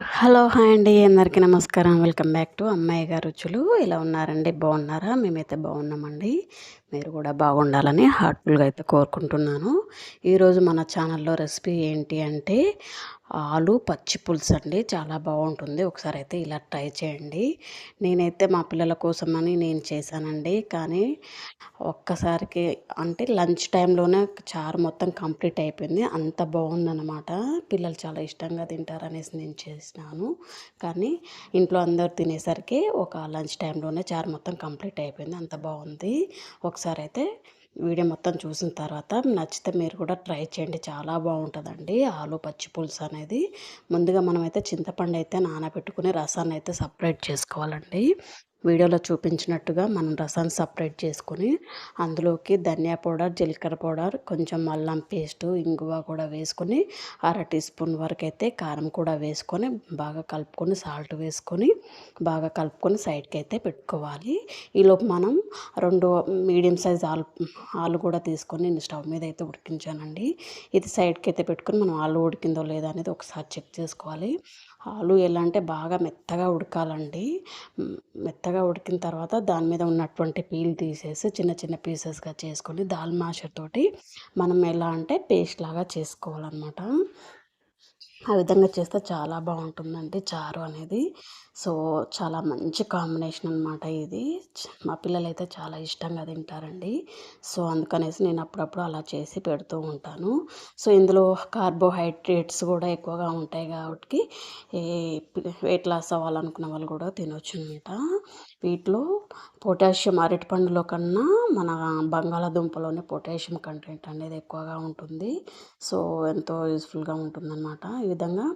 Hello hi అండి. అందరికీ నమస్కారం. వెల్కమ్ బ్యాక్ టు అమ్మాయి గారు రుచులు. ఇలా ఉన్నారండి? బాగున్నారా? మేమైతే బాగున్నామండి. మీరు కూడా బాగుండాలని హార్ట్ఫుల్గా అయితే కోరుకుంటున్నాను. ఈరోజు మన ఛానల్లో రెసిపీ ఏంటి అంటే ఆలు పచ్చి పులుసు అండి. చాలా బాగుంటుంది. ఒకసారి అయితే ఇలా ట్రై చేయండి. నేనైతే మా పిల్లల కోసమని నేను చేశానండి. కానీ ఒక్కసారికి అంటే లంచ్ టైంలోనే చారు మొత్తం కంప్లీట్ అయిపోయింది. అంత బాగుందన్నమాట. పిల్లలు చాలా ఇష్టంగా తింటారనేసి నేను చేసినాను. కానీ ఇంట్లో అందరు తినేసరికి ఒక లంచ్ టైంలోనే చారు మొత్తం కంప్లీట్ అయిపోయింది. అంత బాగుంది. ఒకసారి అయితే వీడియో మొత్తం చూసిన తర్వాత నచ్చితే మీరు కూడా ట్రై చేయండి. చాలా బాగుంటుందండి ఆలు పచ్చి పులుసు అనేది. ముందుగా మనమైతే చింతపండు అయితే నానబెట్టుకుని రసాన్ని అయితే సపరేట్ చేసుకోవాలండి. వీడియోలో చూపించినట్టుగా మనం రసాన్ని సపరేట్ చేసుకొని అందులోకి ధనియా పౌడర్ జీలకర్ర పౌడర్ కొంచెం అల్లం పేస్టు ఇంగువ కూడా వేసుకొని అర టీ స్పూన్ వరకు అయితే కారం కూడా వేసుకొని బాగా కలుపుకొని సాల్ట్ వేసుకొని బాగా కలుపుకొని సైడ్కి అయితే పెట్టుకోవాలి. ఈలోపు మనం రెండు మీడియం సైజ్ ఆలు ఆలు కూడా తీసుకొని నేను స్టవ్ మీద అయితే ఉడికించానండి. ఇది సైడ్కి అయితే పెట్టుకొని మనం ఆలు ఉడికిందో లేదా అనేది ఒకసారి చెక్ చేసుకోవాలి. ఆలు ఎలా అంటే బాగా మెత్తగా ఉడకాలండి. మెత్తగా ఉడికిన తర్వాత దాని మీద ఉన్నటువంటి పీల్ తీసేసి చిన్న చిన్న పీసెస్గా చేసుకొని దాల్ తోటి మనం ఎలా అంటే పేస్ట్ లాగా చేసుకోవాలన్నమాట. ఆ విధంగా చేస్తే చాలా బాగుంటుందండి చారు అనేది. సో చాలా మంచి కాంబినేషన్ అనమాట ఇది. మా పిల్లలైతే చాలా ఇష్టంగా తింటారండి. సో అందుకనేసి నేను అప్పుడప్పుడు అలా చేసి పెడుతూ ఉంటాను. సో ఇందులో కార్బోహైడ్రేట్స్ కూడా ఎక్కువగా ఉంటాయి కాబట్టి వెయిట్ లాస్ అవ్వాలనుకున్న వాళ్ళు కూడా తినొచ్చు అనమాట వీటిలో పొటాషియం అరటిపండులో కన్నా మన బంగాళాదుంపలోనే పొటాషియం కంటెంట్ అనేది ఎక్కువగా ఉంటుంది. సో ఎంతో యూస్ఫుల్గా ఉంటుందన్నమాట. విధంగా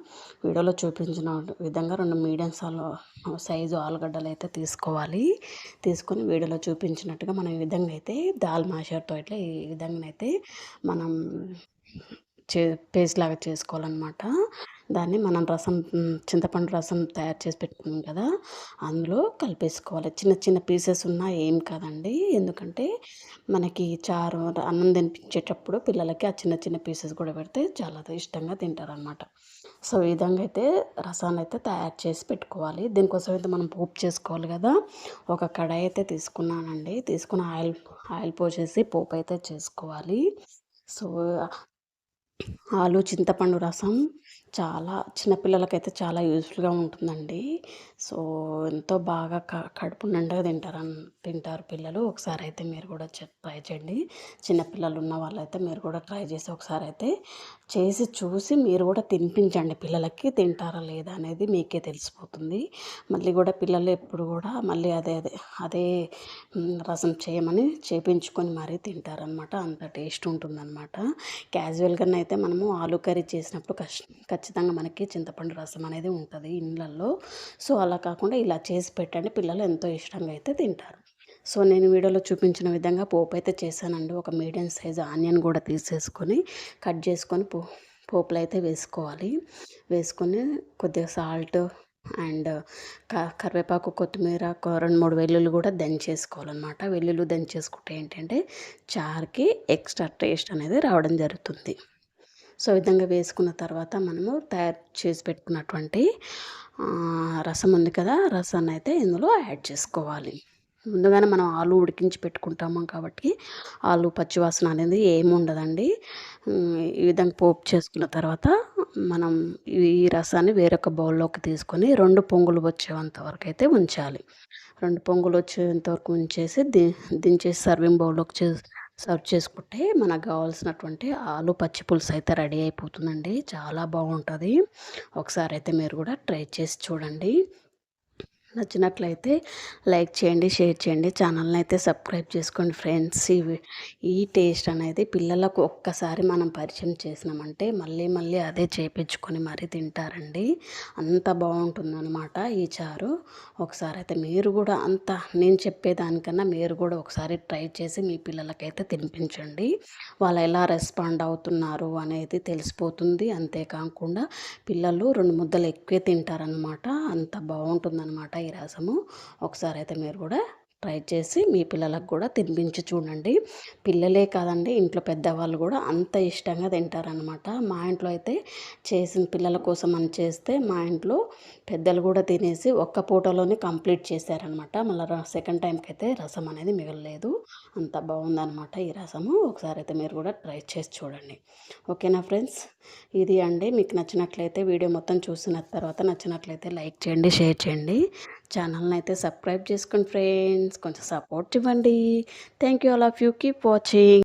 వీడియోలో చూపించిన విధంగా రెండు మీడియం సాలో సైజు ఆలుగడ్డలు అయితే తీసుకోవాలి. తీసుకొని వీడియోలో చూపించినట్టుగా మనం ఈ విధంగా అయితే దాల్ మాషర్తో ఇట్లా ఈ విధంగా అయితే మనం చే పేస్ట్ లాగా చేసుకోవాలన్నమాట. దాన్ని మనం రసం చింతపండు రసం తయారు చేసి పెట్టుకున్నాం కదా అందులో కలిపేసుకోవాలి. చిన్న చిన్న పీసెస్ ఉన్నా ఏం కాదండి. ఎందుకంటే మనకి చారు అన్నం తినిపించేటప్పుడు పిల్లలకి ఆ చిన్న చిన్న పీసెస్ కూడా పెడితే చాలా ఇష్టంగా తింటారనమాట సో ఈ విధంగా అయితే రసాన్ని అయితే తయారు చేసి పెట్టుకోవాలి. దీనికోసం అయితే మనం పోపు చేసుకోవాలి కదా. ఒక కడాయి అయితే తీసుకున్నానండి. తీసుకున్న ఆయిల్ ఆయిల్ పోసేసి పోపు అయితే చేసుకోవాలి. సో ఆలు చింతపండు రసం చాలా చిన్నపిల్లలకైతే చాలా యూస్ఫుల్గా ఉంటుందండి. సో ఎంతో బాగా క కడుపు నిండా తింటారు తింటారు పిల్లలు. ఒకసారి అయితే మీరు కూడా ట్రై చేయండి. చిన్నపిల్లలు ఉన్న వాళ్ళైతే మీరు కూడా ట్రై చేసి ఒకసారి అయితే చేసి చూసి మీరు కూడా తినిపించండి. పిల్లలకి తింటారా లేదా అనేది మీకే తెలిసిపోతుంది. మళ్ళీ కూడా పిల్లలు ఎప్పుడు కూడా మళ్ళీ అదే అదే అదే రసం చేయమని చేపించుకొని మరీ తింటారనమాట అంత టేస్ట్ ఉంటుందన్నమాట. క్యాజువల్గానైతే మనము ఆలు కర్రీ చేసినప్పుడు కష్ట ఖచ్చితంగా మనకి చింతపండు రసం అనేది ఉంటుంది ఇళ్ళల్లో సో అలా కాకుండా ఇలా చేసి పెట్టండి. పిల్లలు ఎంతో ఇష్టంగా అయితే తింటారు. సో నేను వీడియోలో చూపించిన విధంగా పోపు అయితే చేశానండి. ఒక మీడియం సైజ్ ఆనియన్ కూడా తీసేసుకొని కట్ చేసుకొని పో పోపులు అయితే వేసుకోవాలి. వేసుకొని కొద్దిగా సాల్ట్ అండ్ కరివేపాకు కొత్తిమీర రెండు మూడు వెల్లుల్లి కూడా దంచేసుకోవాలన్నమాట. వెల్లుల్లి దంచేసుకుంటే ఏంటంటే చారుకి ఎక్స్ట్రా టేస్ట్ అనేది రావడం జరుగుతుంది. సో విధంగా వేసుకున్న తర్వాత మనము తయారు చేసి పెట్టుకున్నటువంటి రసం ఉంది కదా రసాన్ని అయితే ఇందులో యాడ్ చేసుకోవాలి. ముందుగానే మనం ఆలు ఉడికించి పెట్టుకుంటాము కాబట్టి ఆలు పచ్చివాసన అనేది ఏమి ఉండదండి. ఈ విధంగా పోపు చేసుకున్న తర్వాత మనం ఈ రసాన్ని వేరొక బౌల్లోకి తీసుకొని రెండు పొంగులు వచ్చేంత వరకు అయితే ఉంచాలి. రెండు పొంగులు వచ్చేంత వరకు ఉంచేసి ది దించేసి సర్వింగ్ బౌల్లోకి చే సర్వ్ చేసుకుంటే మనకు కావాల్సినటువంటి ఆలు పచ్చి పులుసు అయితే రెడీ అయిపోతుందండి. చాలా బాగుంటుంది. ఒకసారి అయితే మీరు కూడా ట్రై చేసి చూడండి. నచ్చినట్లయితే లైక్ చేయండి షేర్ చేయండి. ఛానల్ని అయితే సబ్స్క్రైబ్ చేసుకోండి ఫ్రెండ్స్. ఇవి ఈ టేస్ట్ అనేది పిల్లలకు ఒక్కసారి మనం పరిచయం చేసినామంటే మళ్ళీ మళ్ళీ అదే చేపించుకొని మరీ తింటారండి. అంత బాగుంటుందన్నమాట ఈ చారు. ఒకసారి అయితే మీరు కూడా అంత నేను చెప్పేదానికన్నా మీరు కూడా ఒకసారి ట్రై చేసి మీ పిల్లలకైతే తినిపించండి. వాళ్ళు ఎలా రెస్పాండ్ అవుతున్నారు అనేది తెలిసిపోతుంది. అంతేకాకుండా పిల్లలు రెండు ముద్దలు ఎక్కువే తింటారనమాట అంత బాగుంటుందన్నమాట ఈ రసము. ఒకసారి అయితే మీరు కూడా ట్రై చేసి మీ పిల్లలకు కూడా తినిపించి చూడండి. పిల్లలే కాదండి ఇంట్లో పెద్దవాళ్ళు కూడా అంత ఇష్టంగా తింటారనమాట మా ఇంట్లో అయితే చేసిన పిల్లల కోసం అని చేస్తే మా ఇంట్లో పెద్దలు కూడా తినేసి ఒక్క పూటలోనే కంప్లీట్ చేశారనమాట మళ్ళీ సెకండ్ టైంకి అయితే రసం అనేది మిగలలేదు. అంత బాగుందనమాట ఈ రసము. ఒకసారి అయితే మీరు కూడా ట్రై చేసి చూడండి. ఓకేనా ఫ్రెండ్స్? ఇది అండి. మీకు నచ్చినట్లయితే వీడియో మొత్తం చూసిన తర్వాత నచ్చినట్లయితే లైక్ చేయండి షేర్ చేయండి. ఛానల్ని అయితే సబ్స్క్రైబ్ చేసుకోండి ఫ్రెండ్స్ కొంచెం సపోర్ట్ ఇవ్వండి. Thank you all of you keep watching